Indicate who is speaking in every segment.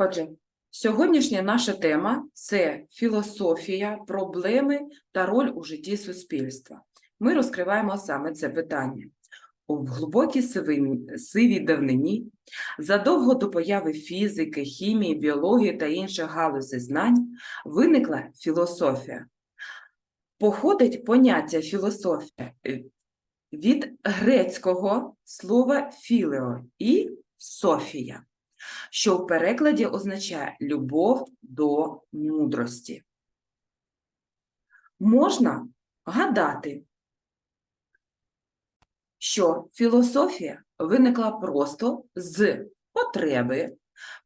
Speaker 1: Отже, сьогоднішня наша тема це філософія, проблеми та роль у житті суспільства. Ми розкриваємо саме це питання. У глибокій сивій давнині, задовго до появи фізики, хімії, біології та інших галузей знань, виникла філософія. Походить поняття філософія е, від грецького слова філео і софія що в перекладі означає любов до мудрості. Можна гадати, що філософія виникла просто з потреби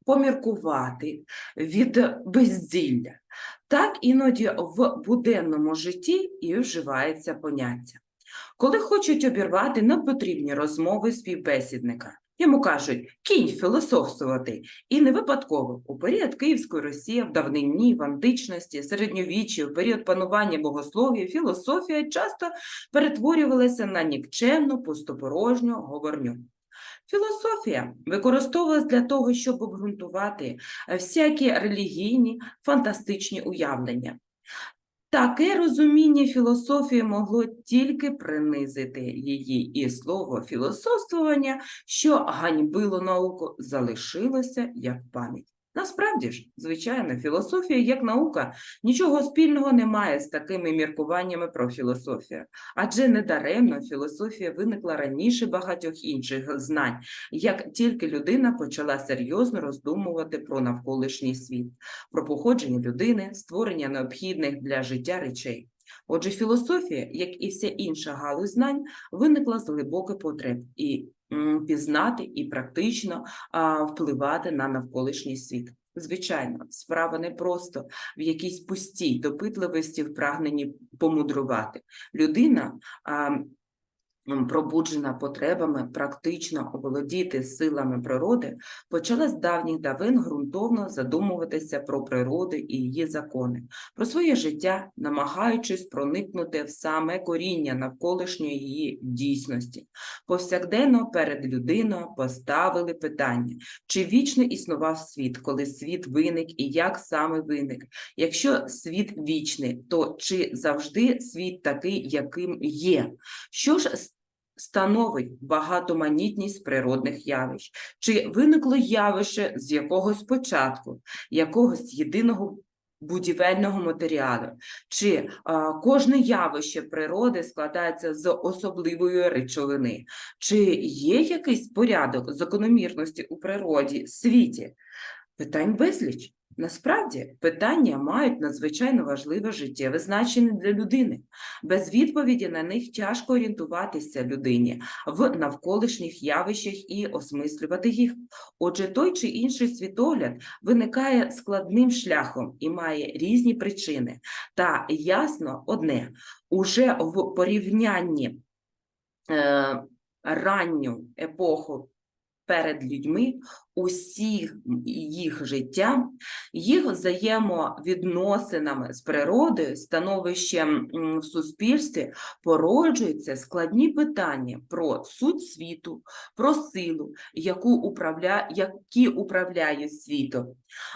Speaker 1: поміркувати від безділля. Так іноді в буденному житті і вживається поняття. Коли хочуть обірвати непотрібні розмови співбесідника, Йому кажуть кінь філософствувати. І не випадково у період Київської Росії, в давнині, в античності, середньовіччі, в період панування богослов'я, філософія часто перетворювалася на нікчемну, пустопорожню говорню. Філософія використовувалась для того, щоб обґрунтувати всякі релігійні, фантастичні уявлення. Таке розуміння філософії могло тільки принизити її, і слово філософствування, що ганьбило науку, залишилося як пам'ять. Насправді ж, звичайно, філософія як наука нічого спільного не має з такими міркуваннями про філософію. Адже недаремно філософія виникла раніше багатьох інших знань, як тільки людина почала серйозно роздумувати про навколишній світ, про походження людини, створення необхідних для життя речей. Отже, філософія, як і вся інша галузь знань, виникла з глибоких потреб і пізнати і практично впливати на навколишній світ. Звичайно, справа не просто в якійсь пустій допитливості, в прагненні помудрувати. Людина, пробуджена потребами практично оволодіти силами природи, почала з давніх давин ґрунтовно задумуватися про природу і її закони, про своє життя, намагаючись проникнути в саме коріння навколишньої її дійсності. Повсякденно перед людиною поставили питання, чи вічно існував світ, коли світ виник і як саме виник. Якщо світ вічний, то чи завжди світ такий, яким є? Що ж становить багатоманітність природних явищ? Чи виникло явище з якогось початку, якогось єдиного будівельного матеріалу? Чи а, кожне явище природи складається з особливої речовини? Чи є якийсь порядок закономірності у природі, світі? Питань безліч. Насправді питання мають надзвичайно важливе життєве значення для людини. Без відповіді на них тяжко орієнтуватися людині в навколишніх явищах і осмислювати їх. Отже, той чи інший світогляд виникає складним шляхом і має різні причини. Та ясно одне, уже в порівнянні е, ранню епоху перед людьми, усіх їх життям, їх взаємовідносинами з природою, становищем в суспільстві породжуються складні питання про суть світу, про силу, яку управля... які управляють світом.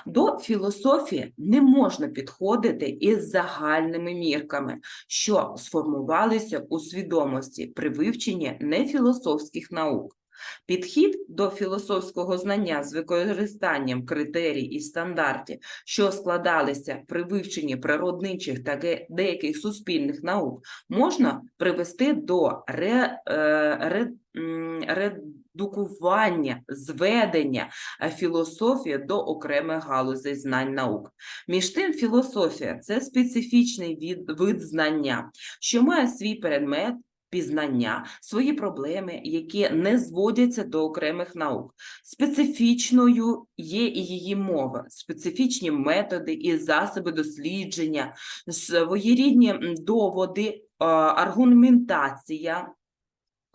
Speaker 1: До філософії не можна підходити із загальними мірками, що сформувалися у свідомості при вивченні нефілософських наук. Підхід до філософського знання з використанням критерій і стандартів, що складалися при вивченні природничих та деяких суспільних наук, можна привести до ре, е, ре, редукування, зведення е, філософії до окремих галузей знань наук. Між тим, філософія це специфічний від, вид знання, що має свій предмет пізнання, свої проблеми, які не зводяться до окремих наук. Специфічною є і її мова, специфічні методи і засоби дослідження, своєрідні доводи, аргументація.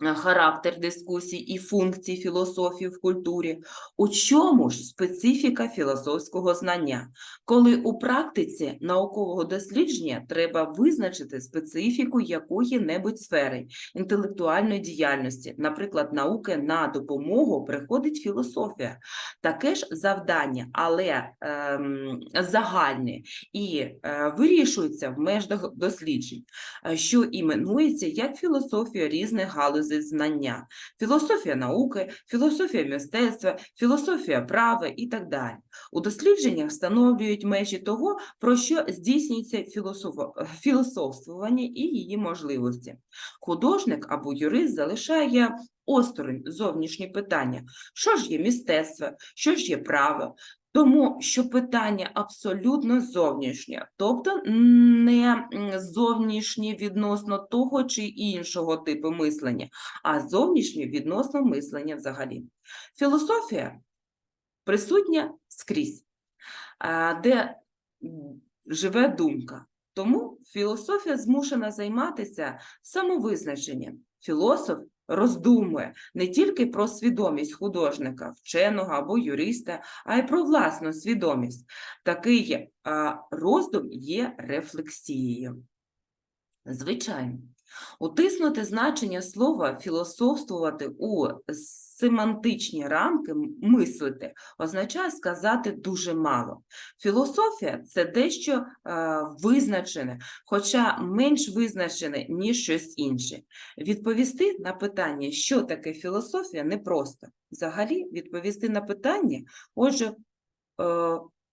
Speaker 1: Е, характер дискусій і функцій філософії в культурі. У чому ж специфіка філософського знання? Коли у практиці наукового дослідження треба визначити специфіку якої-небудь сфери інтелектуальної діяльності, наприклад, науки на допомогу приходить філософія. Таке ж завдання, але ем, загальне і е, вирішується в межах досліджень, е, що іменується як філософія різних галузей знання, філософія науки, філософія мистецтва, філософія права і так далі. У дослідженнях встановлюють межі того, про що здійснюється філософствування і її можливості. Художник або юрист залишає осторонь зовнішні питання, що ж є мистецтво, що ж є право, тому що питання абсолютно зовнішнє, тобто не зовнішнє відносно того чи іншого типу мислення, а зовнішнє відносно мислення взагалі. Філософія присутня скрізь, де живе думка. Тому філософія змушена займатися самовизначенням. Філософ роздумує не тільки про свідомість художника, вченого або юриста, а й про власну свідомість. Такий роздум є рефлексією. Звичайно, утиснути значення слова філософствувати у семантичні рамки мислити означає сказати дуже мало. Філософія це дещо е, визначене, хоча менш визначене, ніж щось інше. Відповісти на питання, що таке філософія, непросто. Взагалі, відповісти на питання, отже, е,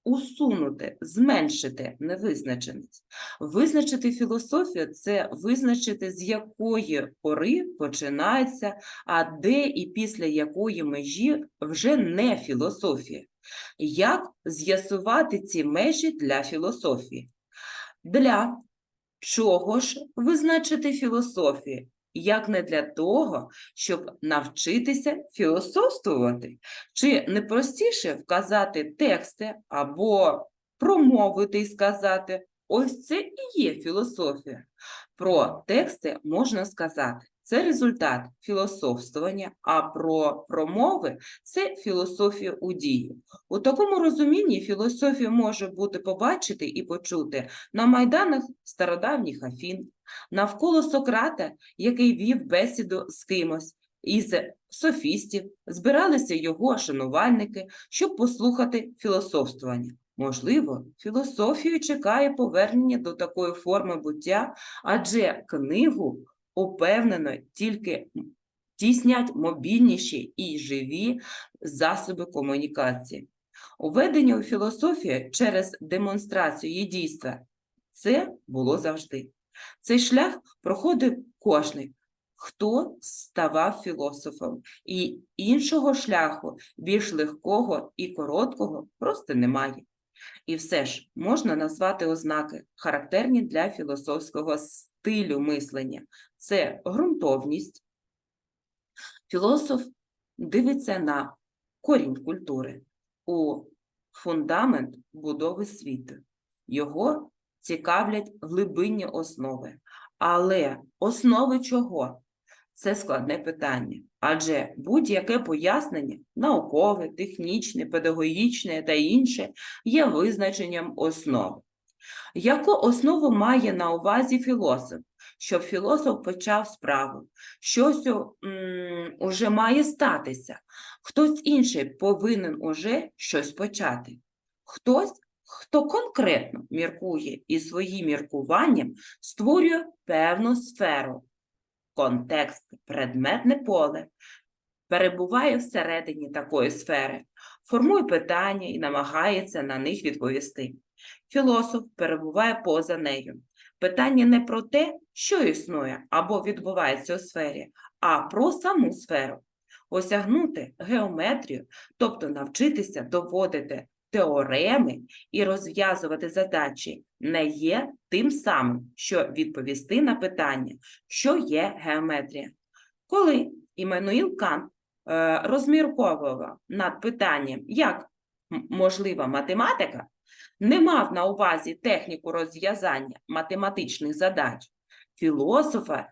Speaker 1: усунути, зменшити невизначеність. Визначити філософію це визначити, з якої пори починається, а де і після якої межі вже не філософія. Як з'ясувати ці межі для філософії? Для чого ж визначити філософію? Як не для того, щоб навчитися філософствувати? Чи не простіше вказати тексти або промовити і сказати, ось це і є філософія. Про тексти можна сказати, це результат філософствування, а про промови це філософія у дії. У такому розумінні філософію може бути побачити і почути на майданах стародавніх Афін, навколо Сократа, який вів бесіду з кимось, із софістів збиралися його шанувальники, щоб послухати філософствування. Можливо, філософію чекає повернення до такої форми буття, адже книгу упевнено тільки тіснять мобільніші і живі засоби комунікації. Уведення у філософію через демонстрацію її дійства – це було завжди. Цей шлях проходив кожний, хто ставав філософом, і іншого шляху, більш легкого і короткого, просто немає. І все ж можна назвати ознаки, характерні для філософського стилю мислення. Це ґрунтовність. Філософ дивиться на корінь культури, у фундамент будови світу. Його цікавлять глибинні основи. Але основи чого? Це складне питання, адже будь-яке пояснення наукове, технічне, педагогічне та інше є визначенням основ. Яку основу має на увазі філософ? Щоб філософ почав справу, щось уже має статися, хтось інший повинен уже щось почати. Хтось, хто конкретно міркує і своїм міркуванням створює певну сферу, контекст, предметне поле, перебуває всередині такої сфери, формує питання і намагається на них відповісти. Філософ перебуває поза нею. Питання не про те, що існує або відбувається у сфері, а про саму сферу. Осягнути геометрію, тобто навчитися доводити теореми і розв'язувати задачі, не є тим самим, що відповісти на питання, що є геометрія. Коли Іммануїл Кант е, розмірковував над питанням, як можлива математика, не мав на увазі техніку розв'язання математичних задач. Філософа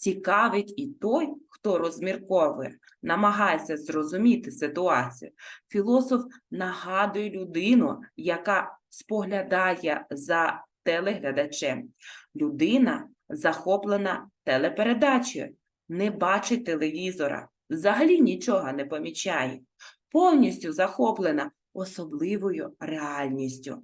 Speaker 1: цікавить і той, хто розмірковує, намагається зрозуміти ситуацію. Філософ нагадує людину, яка споглядає за телеглядачем. Людина захоплена телепередачею, не бачить телевізора, взагалі нічого не помічає, повністю захоплена особливою реальністю.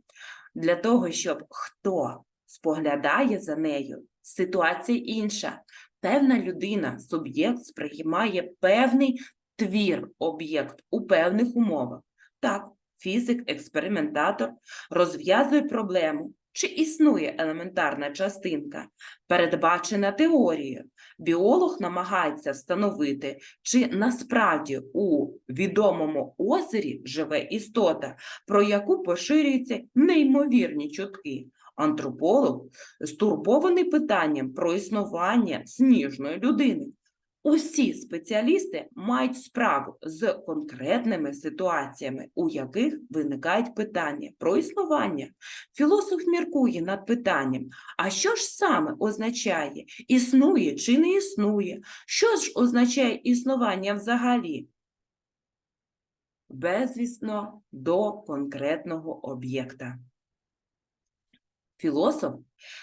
Speaker 1: Для того, щоб хто споглядає за нею, ситуація інша. Певна людина, суб'єкт сприймає певний твір, об'єкт у певних умовах. Так, фізик, експериментатор розв'язує проблему, чи існує елементарна частинка, передбачена теорією. Біолог намагається встановити, чи насправді у відомому озері живе істота, про яку поширюються неймовірні чутки. Антрополог стурбований питанням про існування сніжної людини. Усі спеціалісти мають справу з конкретними ситуаціями, у яких виникають питання про існування. Філософ міркує над питанням, а що ж саме означає існує чи не існує? Що ж означає існування взагалі? Безвісно до конкретного об'єкта. Філософ,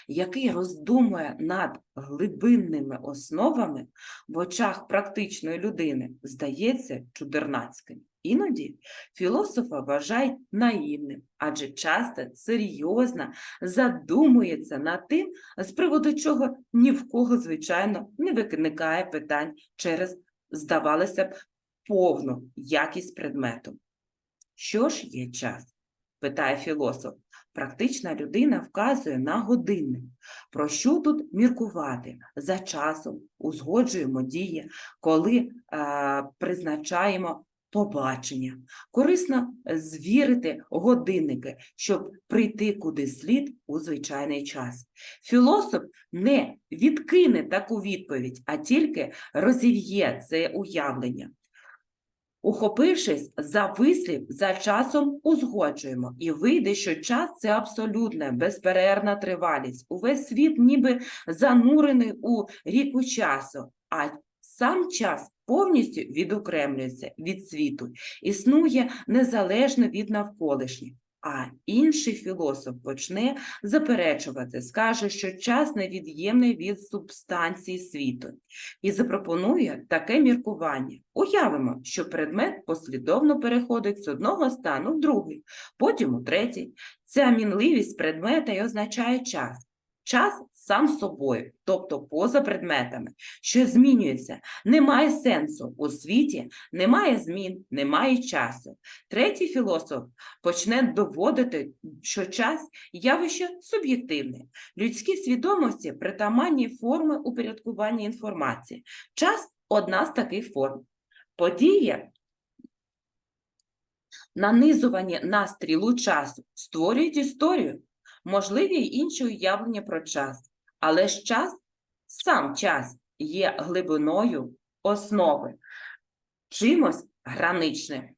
Speaker 1: який роздумує над глибинними основами в очах практичної людини, здається чудернацьким. Іноді філософа вважають наївним, адже часто серйозно задумується над тим, з приводу чого ні в кого, звичайно, не виникає питань через, здавалося б, повну якість предмету. Що ж є час? питає філософ. Практична людина вказує на годинник. Про що тут міркувати? За часом узгоджуємо дії, коли е, призначаємо побачення. Корисно звірити годинники, щоб прийти куди слід у звичайний час. Філософ не відкине таку відповідь, а тільки розів'є це уявлення. Ухопившись за вислів, за часом узгоджуємо, і вийде, що час це абсолютна, безперервна тривалість. Увесь світ ніби занурений у ріку часу, а сам час повністю відокремлюється від світу, існує незалежно від навколишніх. А інший філософ почне заперечувати, скаже, що час невід'ємний від субстанції світу, і запропонує таке міркування. Уявимо, що предмет послідовно переходить з одного стану в другий, потім у третій. Ця мінливість предмета й означає час. Час сам собою, тобто поза предметами, що змінюється, немає сенсу у світі, немає змін, немає часу. Третій філософ почне доводити, що час явище суб'єктивне. Людські свідомості притаманні форми упорядкування інформації. Час одна з таких форм. Події, нанизувані на стрілу часу, створюють історію, можливі й інші уявлення про час. Але ж час, сам час є глибиною основи, чимось граничним.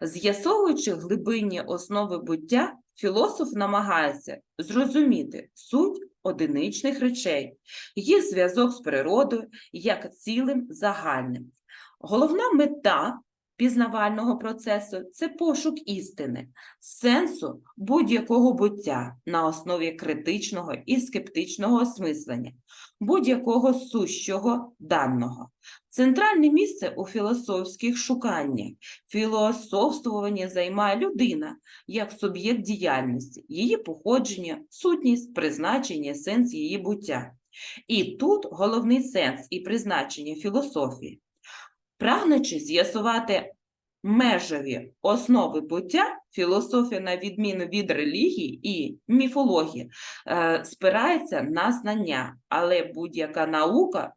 Speaker 1: З'ясовуючи глибинні основи буття, філософ намагається зрозуміти суть одиничних речей, їх зв'язок з природою як цілим загальним. Головна мета пізнавального процесу це пошук істини, сенсу будь-якого буття на основі критичного і скептичного осмислення, будь-якого сущого даного. Центральне місце у філософських шуканнях. Філософствування займає людина як суб'єкт діяльності, її походження, сутність, призначення, сенс її буття. І тут головний сенс і призначення філософії. Прагнучи з'ясувати межові основи буття, філософія, на відміну від релігії і міфології, е, спирається на знання, але будь-яка наука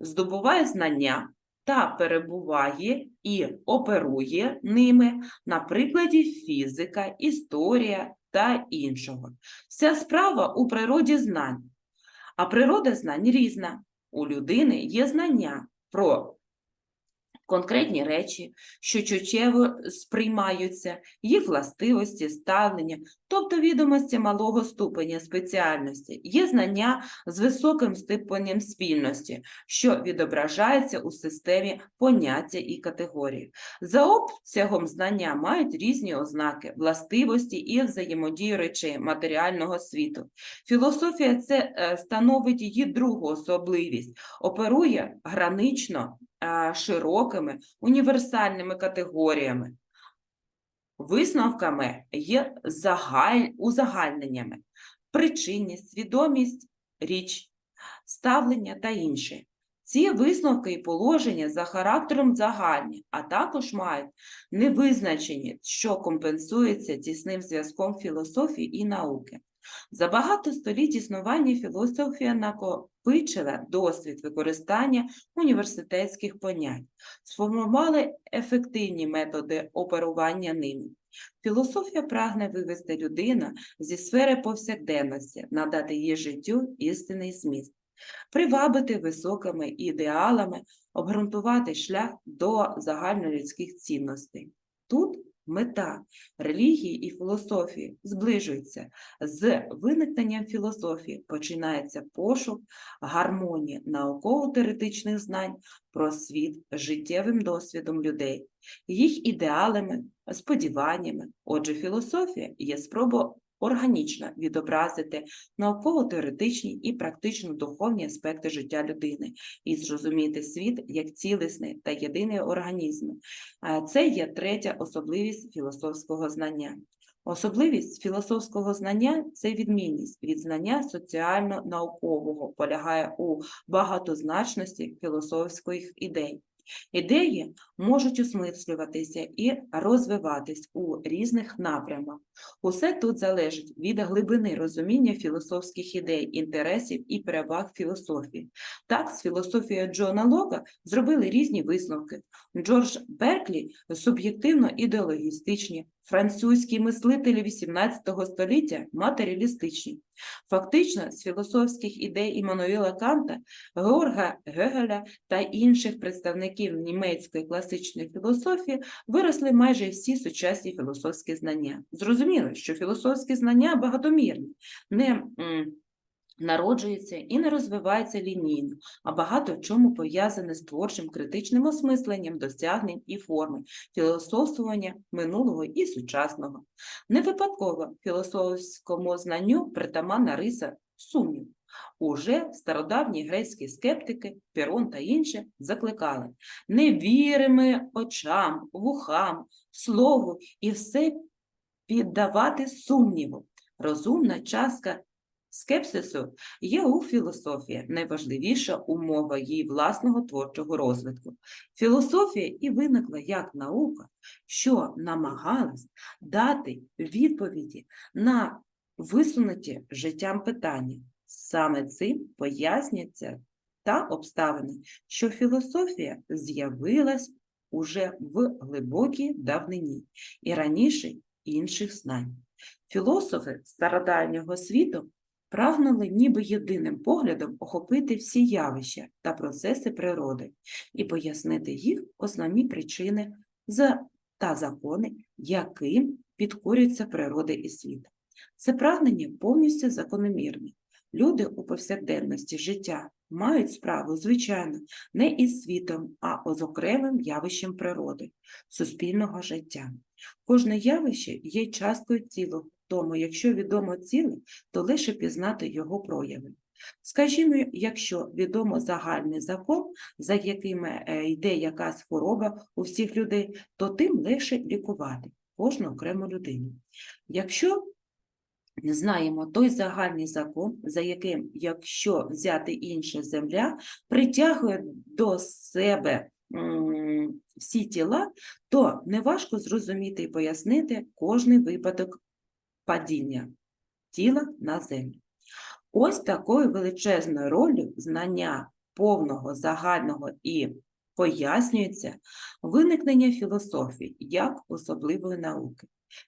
Speaker 1: здобуває знання та перебуває і оперує ними на прикладі фізика, історія та іншого. Вся справа у природі знань, а природа знань різна. У людини є знання про конкретні речі, що чуттєво сприймаються, їх властивості, ставлення, тобто відомості малого ступеня спеціальності, є знання з високим ступенем спільності, що відображається у системі поняття і категорій. За обсягом знання мають різні ознаки, властивості і взаємодію речей матеріального світу. Філософія це е, становить її другу особливість, оперує гранично широкими універсальними категоріями. Висновками є загаль... узагальненнями, причинність, свідомість, річ, ставлення та інше. Ці висновки і положення за характером загальні, а також мають невизначені, що компенсується тісним зв'язком філософії і науки. За багато століть існування філософія накопичила досвід використання університетських понять, сформували ефективні методи оперування ними. Філософія прагне вивести людину зі сфери повсякденності, надати її життю істинний зміст, привабити високими ідеалами, обґрунтувати шлях до загальнолюдських цінностей. Тут мета релігії і філософії зближуються. З виникненням філософії починається пошук гармонії науково-теоретичних знань про світ життєвим досвідом людей, їх ідеалами, сподіваннями. Отже, філософія є спроба органічно відобразити науково-теоретичні і практично-духовні аспекти життя людини і зрозуміти світ як цілісний та єдиний організм. Це є третя особливість філософського знання. Особливість філософського знання це відмінність від знання соціально-наукового, полягає у багатозначності філософських ідей. Ідеї можуть осмислюватися і розвиватись у різних напрямах. Усе тут залежить від глибини розуміння філософських ідей, інтересів і переваг філософії. Так, з філософією Джона Лока зробили різні висновки. Джордж Берклі суб'єктивно-ідеологістичні, французькі мислителі XVIII століття матеріалістичні. Фактично, з філософських ідей Іммануїла Канта, Георга Гегеля та інших представників німецької класичної філософії виросли майже всі сучасні філософські знання. Зрозуміло, що філософські знання багатомірні, не м, народжуються і не розвиваються лінійно, а багато в чому пов'язане з творчим критичним осмисленням досягнень і форми, філософствування минулого і сучасного. Не випадково філософському знанню притаманна риса сумнів. Уже стародавні грецькі скептики, Пірон та інші закликали не віримо очам, вухам, слову і все піддавати сумніву. Розумна частка скепсису є у філософії найважливіша умова її власного творчого розвитку. Філософія і виникла як наука, що намагалась дати відповіді на висунуті життям питання. Саме цим пояснюється та обставини, що філософія з'явилась уже в глибокій давнині і раніше інших знань. Філософи стародавнього світу прагнули ніби єдиним поглядом охопити всі явища та процеси природи і пояснити їх основні причини та закони, яким підкорюється природа і світ. Це прагнення повністю закономірне. Люди у повсякденності життя мають справу, звичайно, не із світом, а з окремим явищем природи, суспільного життя. Кожне явище є часткою цілого, тому якщо відомо ціле, то лише пізнати його прояви. Скажімо, якщо відомо загальний закон, за яким е, йде якась хвороба у всіх людей, то тим легше лікувати кожну окрему людину. Якщо не знаємо той загальний закон, за яким, якщо взяти інша земля, притягує до себе всі тіла, то неважко зрозуміти і пояснити кожний випадок падіння тіла на землю. Ось такою величезною ролью знання повного, загального і пояснюється виникнення філософії як особливої науки.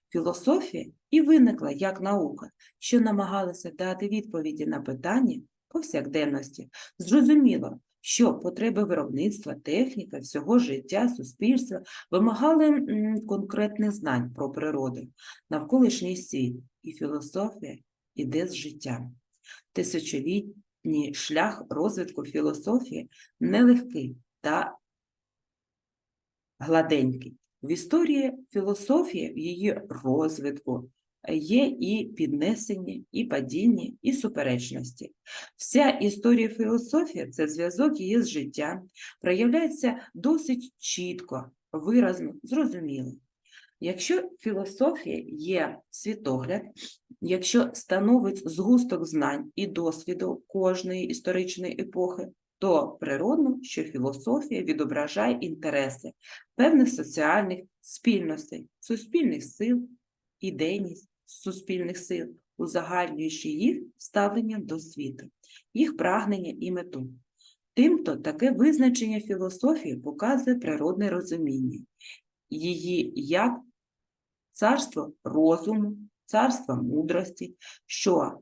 Speaker 1: Філософія і виникла як наука, що намагалася дати відповіді на питання повсякденності. Зрозуміло, що потреби виробництва, техніка, всього життя, суспільства вимагали конкретних знань про природу, навколишній світ і філософія іде з життя. Тисячолітній шлях розвитку філософії нелегкий та гладенький. В історії філософії, в її розвитку є і піднесення, і падіння, і суперечності. Вся історія філософії – це зв'язок її з життям, проявляється досить чітко, виразно, зрозуміло. Якщо філософія є світогляд, якщо становить згусток знань і досвіду кожної історичної епохи, то природно, що філософія відображає інтереси певних соціальних спільностей, суспільних сил, ідейність суспільних сил, узагальнюючи їх ставлення до світу, їх прагнення і мету. Тимто таке визначення філософії показує природне розуміння, її як царство розуму, царство мудрості, що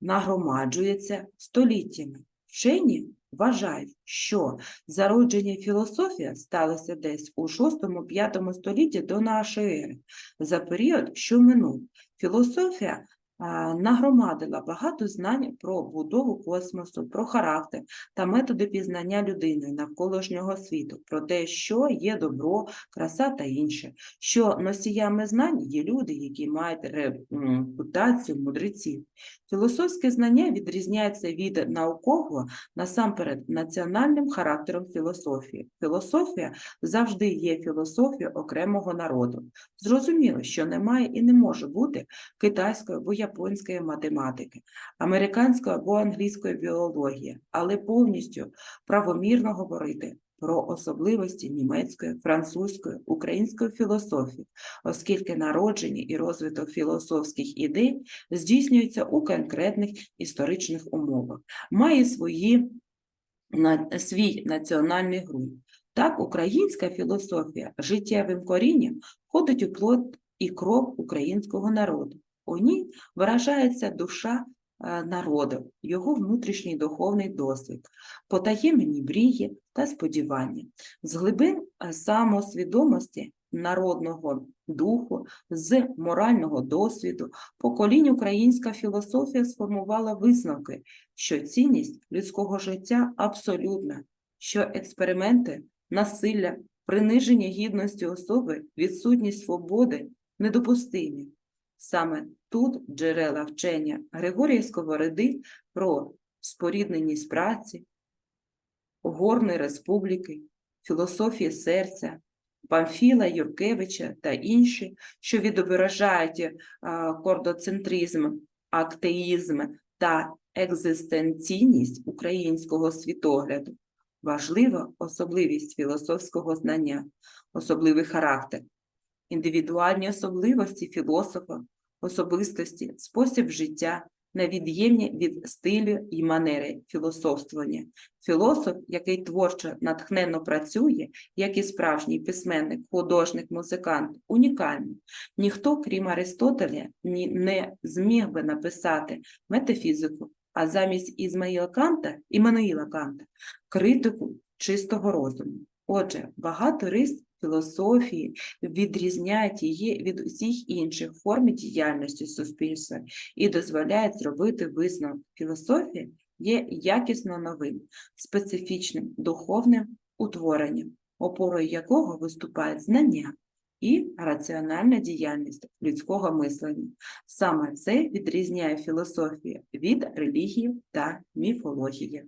Speaker 1: нагромаджується століттями. Вчені вважають, що зародження філософія сталося десь у 6-5 столітті до нашої ери. За період, що минув, філософія нагромадила багато знань про будову космосу, про характер та методи пізнання людини навколишнього світу, про те, що є добро, краса та інше, що носіями знань є люди, які мають репутацію мудреців. Філософське знання відрізняється від наукового насамперед національним характером філософії. Філософія завжди є філософією окремого народу. Зрозуміло, що немає і не може бути китайської або японської математики, американської або англійської біології, але повністю правомірно говорити про особливості німецької, французької, української філософії, оскільки народження і розвиток філософських ідей здійснюється у конкретних історичних умовах, має свої, на, свій національний ґрунт. Так, українська філософія життєвим корінням входить у плод і кров українського народу. У ній виражається душа е, народу, його внутрішній духовний досвід, потаємні мрії та сподівання. З глибин е, самосвідомості народного духу, з морального досвіду, поколінь українська філософія сформувала висновки, що цінність людського життя абсолютна, що експерименти, насилля, приниження гідності особи, відсутність свободи недопустимі. Саме тут джерела вчення Григорія Сковороди про спорідненість праці, Горної республіки, філософії серця, Памфіла, Юркевича та інші, що відображають е, кордоцентризм, актеїзм та екзистенційність українського світогляду. Важлива особливість філософського знання, особливий характер, індивідуальні особливості філософа, особистості, спосіб життя, невід'ємні від стилю і манери філософствування. Філософ, який творчо натхненно працює, як і справжній письменник, художник, музикант, унікальний. Ніхто, крім Аристотеля, не зміг би написати метафізику, а замість Ізмаїла Канта, Іммануїла Канта, критику чистого розуму. Отже, багато рис філософії відрізняють її від усіх інших форм діяльності суспільства і дозволяють зробити висновок. Філософія є якісно новим, специфічним духовним утворенням, опорою якого виступають знання і раціональна діяльність людського мислення. Саме це відрізняє філософію від релігії та міфології.